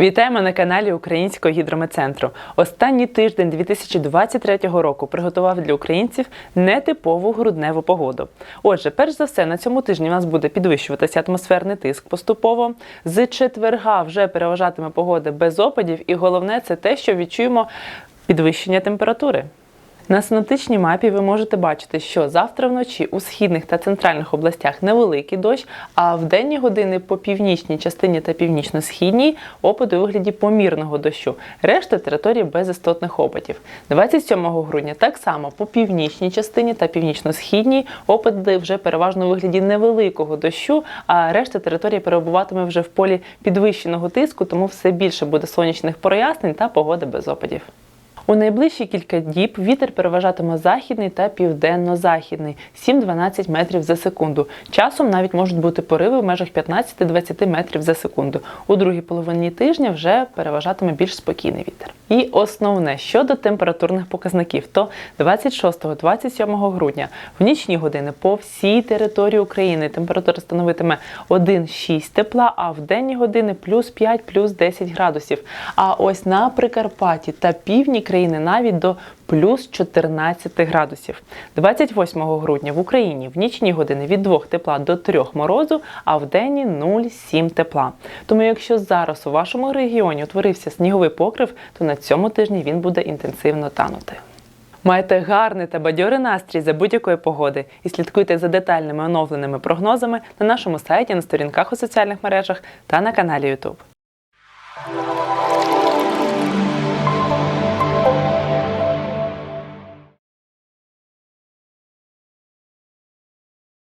Вітаємо на каналі Українського гідрометцентру. Останній тиждень 2023 року приготував для українців нетипову грудневу погоду. Отже, перш за все, на цьому тижні у нас буде підвищуватися атмосферний тиск поступово. З четверга вже переважатиме погода без опадів, і головне це те, що відчуємо підвищення температури. На синоптичній мапі ви можете бачити, що завтра вночі у східних та центральних областях невеликий дощ, а в денні години по північній частині та північно-східній опади у вигляді помірного дощу. Решта території без істотних опадів. 27 грудня так само по північній частині та північно-східній опади вже переважно у вигляді невеликого дощу, а решта території перебуватиме вже в полі підвищеного тиску, тому все більше буде сонячних прояснень та погода без опадів. У найближчі кілька діб вітер переважатиме західний та південно-західний 7-12 метрів за секунду. Часом навіть можуть бути пориви в межах 15-20 метрів за секунду. У другій половині тижня вже переважатиме більш спокійний вітер. І основне щодо температурних показників, то 26-27 грудня в нічні години по всій території України температура становитиме 1,6 тепла, а в денні години плюс 5, плюс 10 градусів. А ось на Прикарпатті та півдні навіть до плюс 14 градусів. 28 грудня в Україні в нічні години від 2 тепла до 3 морозу, а в денні 0,7 тепла. Тому якщо зараз у вашому регіоні утворився сніговий покрив, то на цьому тижні він буде інтенсивно танути. Майте гарний та бадьорий настрій за будь-якої погоди і слідкуйте за детальними оновленими прогнозами на нашому сайті, на сторінках у соціальних мережах та на каналі YouTube.